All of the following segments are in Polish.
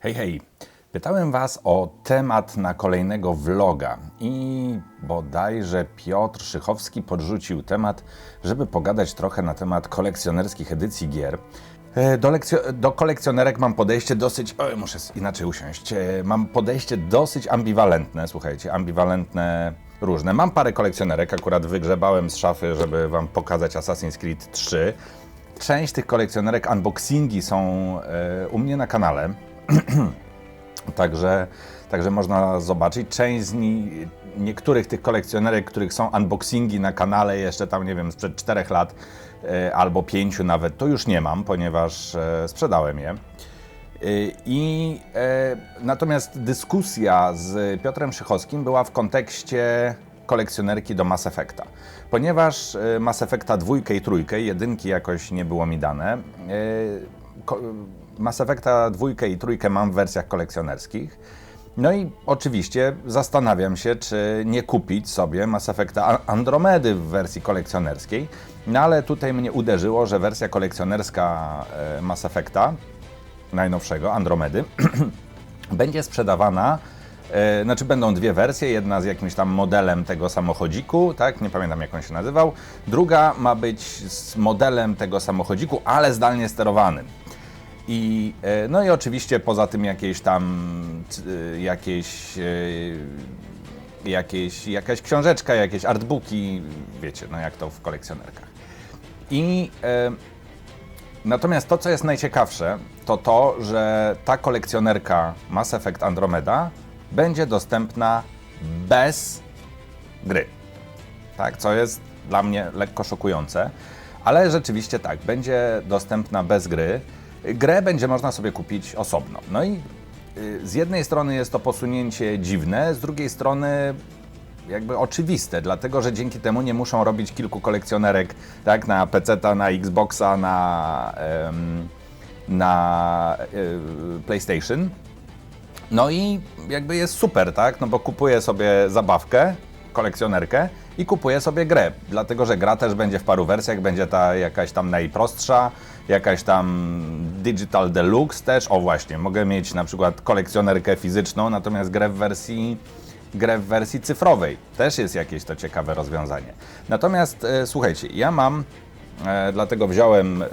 Hej, hej. Pytałem Was o temat na kolejnego vloga i bodajże Piotr Szychowski podrzucił temat, żeby pogadać trochę na temat kolekcjonerskich edycji gier. E, Do, do kolekcjonerek mam podejście dosyć. Oj, muszę s- inaczej usiąść. E, Mam podejście dosyć ambiwalentne, słuchajcie, ambiwalentne różne. Mam parę kolekcjonerek, akurat wygrzebałem z szafy, żeby Wam pokazać Assassin's Creed 3. Część tych kolekcjonerek, unboxingi są e, u mnie na kanale. Także, także można zobaczyć. Część z nich, niektórych tych kolekcjonerek, których są unboxingi na kanale jeszcze tam, nie wiem, sprzed 4 lat e, albo 5 nawet, to już nie mam, ponieważ e, sprzedałem je. E, I natomiast dyskusja z Piotrem Szychowskim była w kontekście kolekcjonerki do Mass Effecta. Ponieważ Mass Effecta dwójkę i trójkę, jedynki jakoś nie było mi dane, Mass Effecta dwójkę i trójkę mam w wersjach kolekcjonerskich. No i oczywiście zastanawiam się, czy nie kupić sobie Mass Effecta Andromedy w wersji kolekcjonerskiej. No ale tutaj mnie uderzyło, że wersja kolekcjonerska e, Mass Effecta, najnowszego, Andromedy, będzie sprzedawana. E, znaczy będą dwie wersje, jedna z jakimś tam modelem tego samochodziku, tak, nie pamiętam jak on się nazywał. Druga ma być z modelem tego samochodziku, ale zdalnie sterowanym. I, e, no i oczywiście poza tym jakieś tam e, jakieś, e, jakieś jakaś książeczka, jakieś artbooki, wiecie, no jak to w kolekcjonerkach. I natomiast to, co jest najciekawsze, to to, że ta kolekcjonerka Mass Effect Andromeda będzie dostępna bez gry tak, co jest dla mnie lekko szokujące, ale rzeczywiście tak, będzie dostępna bez gry. Grę będzie można sobie kupić osobno. No i y, z jednej strony jest to posunięcie dziwne, z drugiej strony jakby oczywiste, dlatego że dzięki temu nie muszą robić kilku kolekcjonerek tak, na PC, na Xboxa, na, na y, PlayStation. No i jakby jest super, tak? No bo kupuję sobie zabawkę, kolekcjonerkę i kupuję sobie grę, dlatego że gra też będzie w paru wersjach, będzie ta jakaś tam najprostsza, jakaś tam Digital Deluxe też. O właśnie, mogę mieć na przykład kolekcjonerkę fizyczną, natomiast grę w wersji grę w wersji cyfrowej. Też jest jakieś to ciekawe rozwiązanie. Natomiast e, słuchajcie, ja mam, e, dlatego wziąłem e,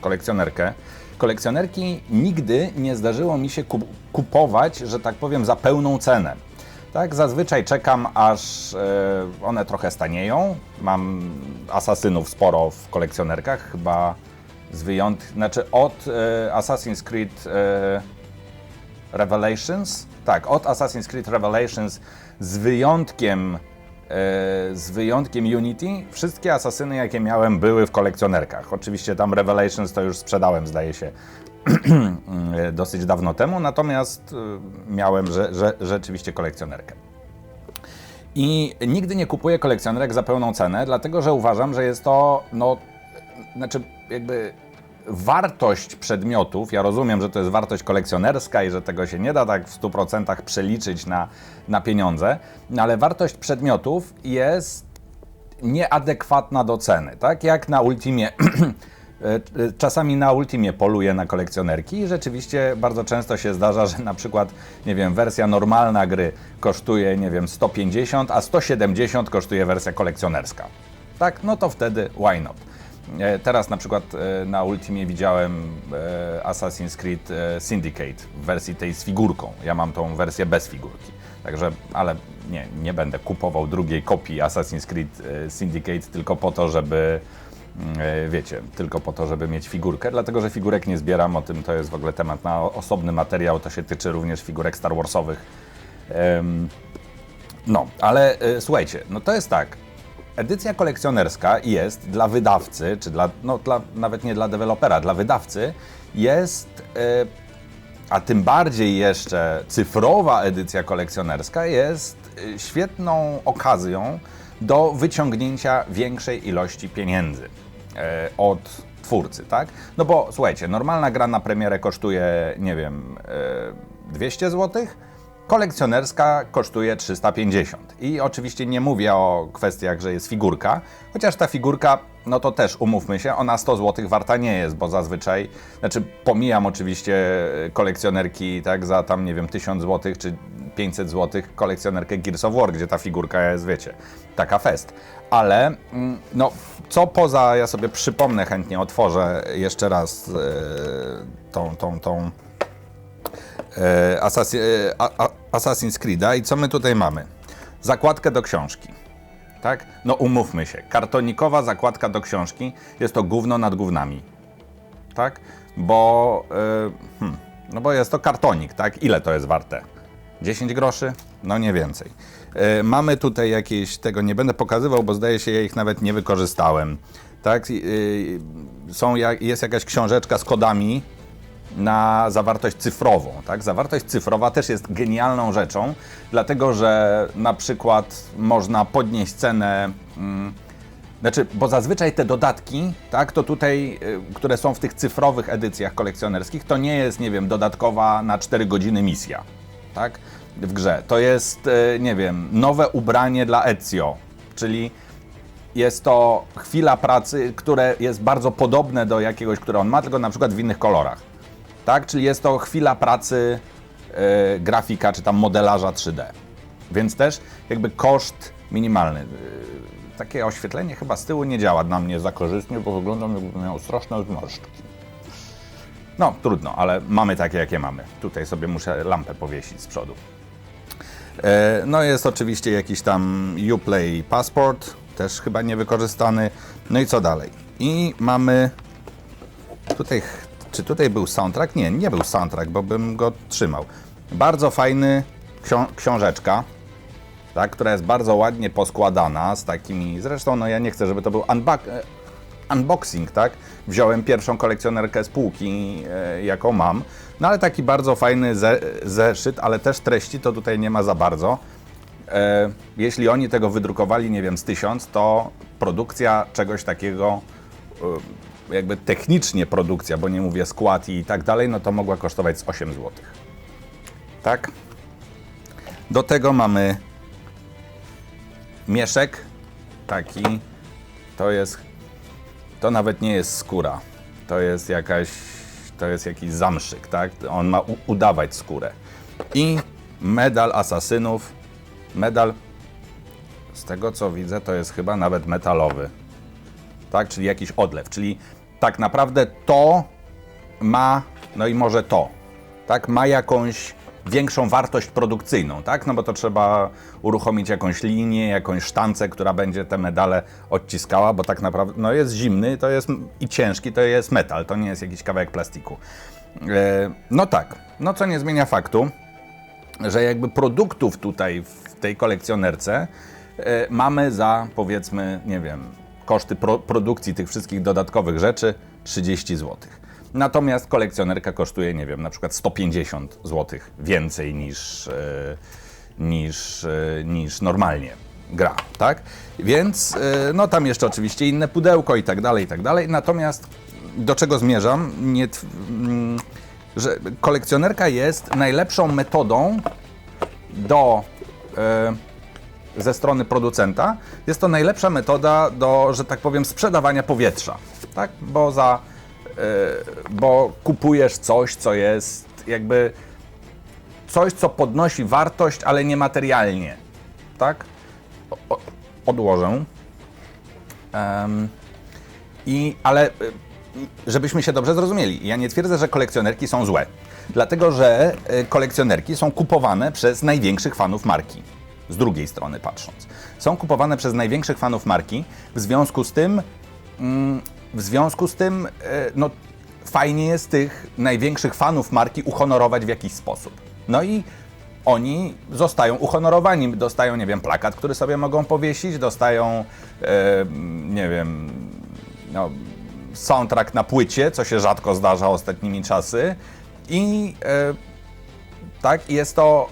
kolekcjonerkę. Kolekcjonerki nigdy nie zdarzyło mi się kup- kupować, że tak powiem, za pełną cenę. Tak, zazwyczaj czekam, aż e, one trochę stanieją. Mam asasynów sporo w kolekcjonerkach, chyba z wyjątkiem, znaczy od e, Assassin's Creed e, Revelations. Tak, od Assassin's Creed Revelations z wyjątkiem z wyjątkiem Unity, wszystkie asasyny jakie miałem były w kolekcjonerkach. Oczywiście tam Revelations to już sprzedałem, zdaje się, dosyć dawno temu, natomiast e, miałem że, że, rzeczywiście kolekcjonerkę. I nigdy nie kupuję kolekcjonerek za pełną cenę, dlatego że uważam, że jest to, no, znaczy jakby wartość przedmiotów, ja rozumiem, że to jest wartość kolekcjonerska i że tego się nie da tak w 100% przeliczyć na, na pieniądze, no ale wartość przedmiotów jest nieadekwatna do ceny, tak? Jak na Ultimie. Czasami na Ultimie poluję na kolekcjonerki i rzeczywiście bardzo często się zdarza, że na przykład, nie wiem, wersja normalna gry kosztuje, nie wiem, 150, a 170 kosztuje wersja kolekcjonerska. Tak, no to wtedy why not? E, Teraz na przykład e, na Ultimie widziałem e, Assassin's Creed e, Syndicate w wersji tej z figurką. Ja mam tą wersję bez figurki. Także, ale nie, nie będę kupował drugiej kopii Assassin's Creed e, Syndicate tylko po to, żeby e, wiecie, tylko po to, żeby mieć figurkę, dlatego że figurek nie zbieram, o tym to jest w ogóle temat na osobny materiał, to się tyczy również figurek Star Warsowych. No, ale e, słuchajcie, no to jest tak. Edycja kolekcjonerska jest dla wydawcy, czy dla, no dla, nawet nie dla dewelopera, dla wydawcy jest, e, a tym bardziej jeszcze cyfrowa edycja kolekcjonerska jest e, świetną okazją do wyciągnięcia większej ilości pieniędzy e, od twórcy, tak? No bo słuchajcie, normalna gra na premierę kosztuje, nie wiem, e, 200 złotych, Kolekcjonerska kosztuje 350. I oczywiście nie mówię o kwestiach, że jest figurka, chociaż ta figurka, no to też umówmy się, ona 100 zł warta nie jest, bo zazwyczaj, znaczy pomijam oczywiście kolekcjonerki, tak, za tam, nie wiem, 1000 zł czy 500 zł kolekcjonerkę Gears of War, gdzie ta figurka jest, wiecie, taka fest. Ale, mm, no, co poza, ja sobie przypomnę, chętnie otworzę jeszcze raz yy, tą, tą, tą e, Assassi- e, a, a, Assassin's Creed'a i co my tutaj mamy? Zakładkę do książki. Tak? No umówmy się, kartonikowa zakładka do książki jest to gówno nad gównami. Tak? Bo, e, hmm, no bo jest to kartonik, tak? Ile to jest warte? 10 groszy? No nie więcej. E, mamy tutaj jakieś, tego nie będę pokazywał, bo zdaje się, ja ich nawet nie wykorzystałem. Tak? E, są, jest jakaś książeczka z kodami, na zawartość cyfrową. Tak? Zawartość cyfrowa też jest genialną rzeczą, dlatego że na przykład można podnieść cenę. Mm, znaczy, bo zazwyczaj te dodatki, tak, to tutaj, y, które są w tych cyfrowych edycjach kolekcjonerskich, to nie jest, nie wiem, dodatkowa na 4 godziny misja, tak, w grze. To jest, y, nie wiem, nowe ubranie dla Ezio, czyli jest to chwila pracy, które jest bardzo podobne do jakiegoś, które on ma, tylko na przykład w innych kolorach. Tak? Czyli jest to chwila pracy e, grafika czy tam modelarza 3D. Więc też jakby koszt minimalny. E, takie oświetlenie chyba z tyłu nie działa na mnie za korzystnie, bo wyglądam jakbym miał straszne zmarszczki. No, trudno, ale mamy takie, jakie mamy. Tutaj sobie muszę lampę powiesić z przodu. E, No jest oczywiście jakiś tam Uplay Passport, też chyba niewykorzystany. No i co dalej? I mamy tutaj, czy tutaj był soundtrack? Nie, nie był soundtrack, bo bym go trzymał. Bardzo fajny ksią- książeczka, tak, która jest bardzo ładnie poskładana z takimi, zresztą no ja nie chcę, żeby to był unbox, unboxing, tak? Wziąłem pierwszą kolekcjonerkę z półki, e, jaką mam, no ale taki bardzo fajny ze, zeszyt, ale też treści to tutaj nie ma za bardzo. E, jeśli oni tego wydrukowali, nie wiem, z tysiąc, to produkcja czegoś takiego, e, jakby technicznie produkcja, bo nie mówię skład i tak dalej, no to mogła kosztować z 8 zł. Tak? Do tego mamy mieszek taki, to jest, to nawet nie jest skóra, to jest jakaś, to jest jakiś zamszyk, tak? On ma udawać skórę. I medal asasynów, medal, z tego co widzę, to jest chyba nawet metalowy, tak? Czyli jakiś odlew, czyli tak naprawdę to ma, no i może to, tak? Ma jakąś większą wartość produkcyjną, tak? No bo to trzeba uruchomić jakąś linię, jakąś sztancę, która będzie te medale odciskała, bo tak naprawdę, no jest zimny, to jest i ciężki, to jest metal, to nie jest jakiś kawałek plastiku. E, no tak, no co nie zmienia faktu, że jakby produktów tutaj w tej kolekcjonerce e, mamy za powiedzmy, nie wiem, koszty pro, produkcji tych wszystkich dodatkowych rzeczy 30 zł. Natomiast kolekcjonerka kosztuje, nie wiem, na przykład 150 zł więcej niż, e, niż, e, niż normalnie gra, tak? Więc e, no tam jeszcze oczywiście inne pudełko i tak dalej, i tak dalej. Natomiast do czego zmierzam? Nie, mm, że kolekcjonerka jest najlepszą metodą do ze strony producenta. Jest to najlepsza metoda do, że tak powiem, sprzedawania powietrza, tak? Bo za bo kupujesz coś, co jest jakby coś, co podnosi wartość, ale niematerialnie, tak? Odłożę. Em, i, ale y, żebyśmy się dobrze zrozumieli, ja nie twierdzę, że kolekcjonerki są złe. Dlatego, że y, kolekcjonerki są kupowane przez największych fanów marki. Z drugiej strony patrząc. Są kupowane przez największych fanów marki, w związku z tym, mm, w związku z tym, y, no, fajnie jest tych największych fanów marki uhonorować w jakiś sposób. No i oni zostają uhonorowani. Dostają, nie wiem, plakat, który sobie mogą powiesić, dostają, e, nie wiem, no, soundtrack na płycie, co się rzadko zdarza ostatnimi czasy. I e, tak, jest to,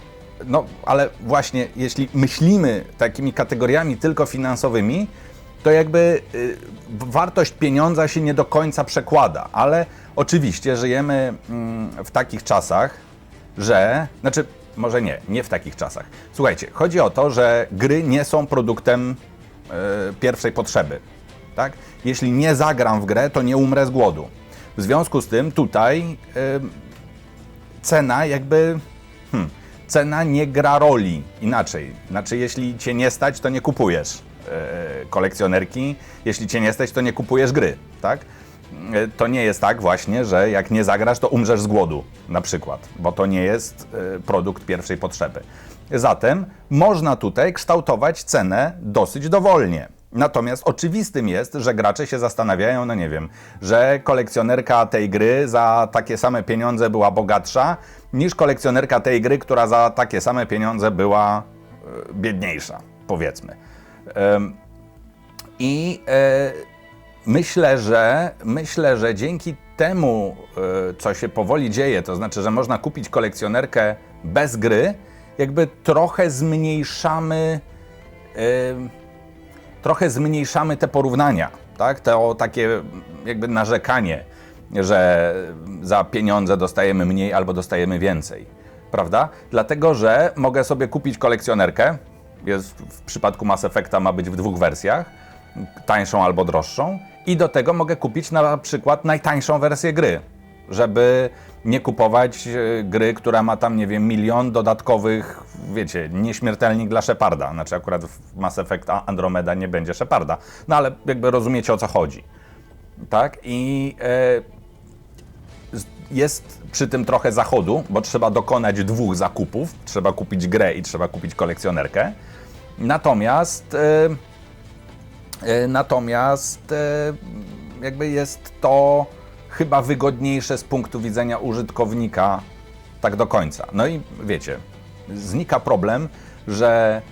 no, ale właśnie jeśli myślimy takimi kategoriami tylko finansowymi, to jakby y, wartość pieniądza się nie do końca przekłada, ale oczywiście żyjemy mm, w takich czasach, że, znaczy może nie, nie w takich czasach. Słuchajcie, chodzi o to, że gry nie są produktem e, pierwszej potrzeby. Tak? Jeśli nie zagram w grę, to nie umrę z głodu. W związku z tym tutaj e, cena jakby. Hmm, cena nie gra roli inaczej. Znaczy, jeśli cię nie stać, to nie kupujesz kolekcjonerki. Jeśli cię nie stać, to nie kupujesz gry, tak? E, To nie jest tak właśnie, że jak nie zagrasz, to umrzesz z głodu, na przykład, bo to nie jest e, produkt pierwszej potrzeby. Zatem można tutaj kształtować cenę dosyć dowolnie. Natomiast oczywistym jest, że gracze się zastanawiają, no nie wiem, że kolekcjonerka tej gry za takie same pieniądze była bogatsza niż kolekcjonerka tej gry, która za takie same pieniądze była e, biedniejsza, powiedzmy. I e, myślę, że myślę, że dzięki temu, e, co się powoli dzieje, to znaczy, że można kupić kolekcjonerkę bez gry, jakby trochę zmniejszamy. Trochę zmniejszamy te porównania, tak? To takie jakby narzekanie, że za pieniądze dostajemy mniej albo dostajemy więcej, prawda? Dlatego, że mogę sobie kupić kolekcjonerkę, jest w przypadku Mass Effecta ma być w dwóch wersjach, tańszą albo droższą i do tego mogę kupić na przykład najtańszą wersję gry, żeby nie kupować e, gry, która ma tam, nie wiem, milion dodatkowych, wiecie, nieśmiertelnik dla Sheparda. Znaczy akurat w Mass Effect Andromeda nie będzie Sheparda. No ale jakby rozumiecie o co chodzi. Tak? I e, jest przy tym trochę zachodu, bo trzeba dokonać dwóch zakupów. Trzeba kupić grę i trzeba kupić kolekcjonerkę. Natomiast e, E, Natomiast e, jakby jest to chyba wygodniejsze z punktu widzenia użytkownika tak do końca. No i wiecie, znika problem, że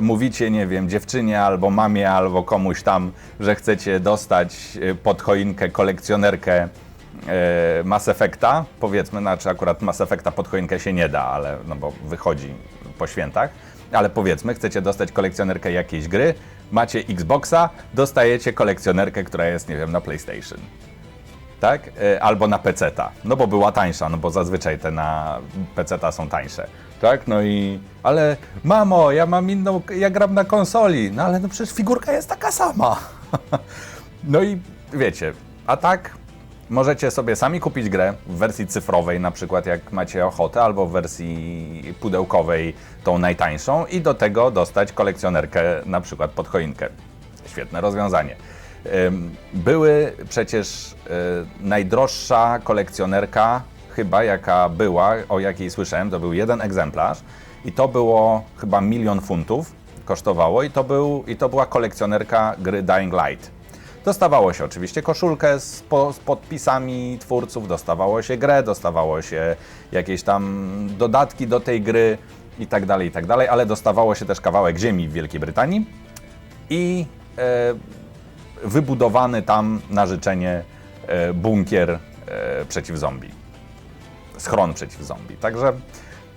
mówicie, nie wiem, dziewczynie albo mamie, albo komuś tam, że chcecie dostać pod choinkę kolekcjonerkę Mass Effecta, powiedzmy, znaczy akurat Mass Effecta pod choinkę się nie da, ale no bo wychodzi po świętach, ale powiedzmy, chcecie dostać kolekcjonerkę jakiejś gry, macie Xboxa, dostajecie kolekcjonerkę, która jest, nie wiem, na PlayStation. Tak? E, Albo na PC-ta. No bo była tańsza, no bo zazwyczaj te na PC-ta są tańsze. Tak? No i. Ale mamo, ja mam inną. Ja gram na konsoli. No ale no przecież figurka jest taka sama. No i wiecie, a tak możecie sobie sami kupić grę w wersji cyfrowej, na przykład jak macie ochotę, albo w wersji pudełkowej, tą najtańszą, i do tego dostać kolekcjonerkę, na przykład pod choinkę. Świetne rozwiązanie. Były przecież y, najdroższa kolekcjonerka, chyba jaka była, o jakiej słyszałem, to był jeden egzemplarz, i to było chyba milion funtów kosztowało, i to, był, i to była kolekcjonerka gry Dying Light. Dostawało się oczywiście koszulkę z, po, z podpisami twórców, dostawało się grę, dostawało się jakieś tam dodatki do tej gry i tak dalej, i tak dalej, ale dostawało się też kawałek ziemi w Wielkiej Brytanii i e, wybudowany tam na życzenie e, bunkier e, przeciw zombie. Schron przeciw zombie. Także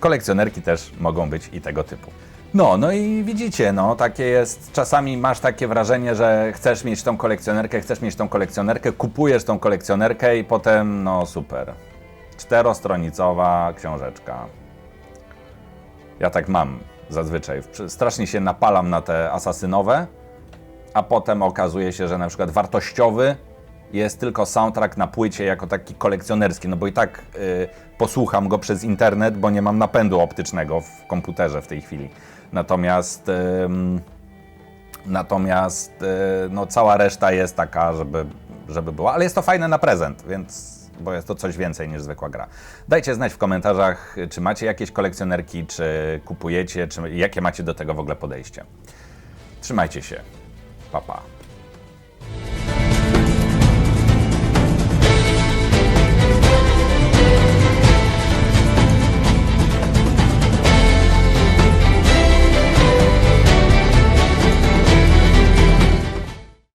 kolekcjonerki też mogą być i tego typu. No, no i widzicie, no takie jest, czasami masz takie wrażenie, że chcesz mieć tą kolekcjonerkę, chcesz mieć tą kolekcjonerkę, kupujesz tą kolekcjonerkę i potem, no super, czterostronicowa książeczka. Ja tak mam zazwyczaj, strasznie się napalam na te asasynowe, a potem okazuje się, że na przykład wartościowy jest tylko soundtrack na płycie jako taki kolekcjonerski, no bo i tak y, posłucham go przez internet, bo nie mam napędu optycznego w komputerze w tej chwili. Natomiast ym, natomiast y, no, cała reszta jest taka, żeby, żeby była, ale jest to fajne na prezent, więc bo jest to coś więcej niż zwykła gra. Dajcie znać w komentarzach, czy macie jakieś kolekcjonerki, czy kupujecie, czy jakie macie do tego w ogóle podejście. Trzymajcie się. Pa, pa.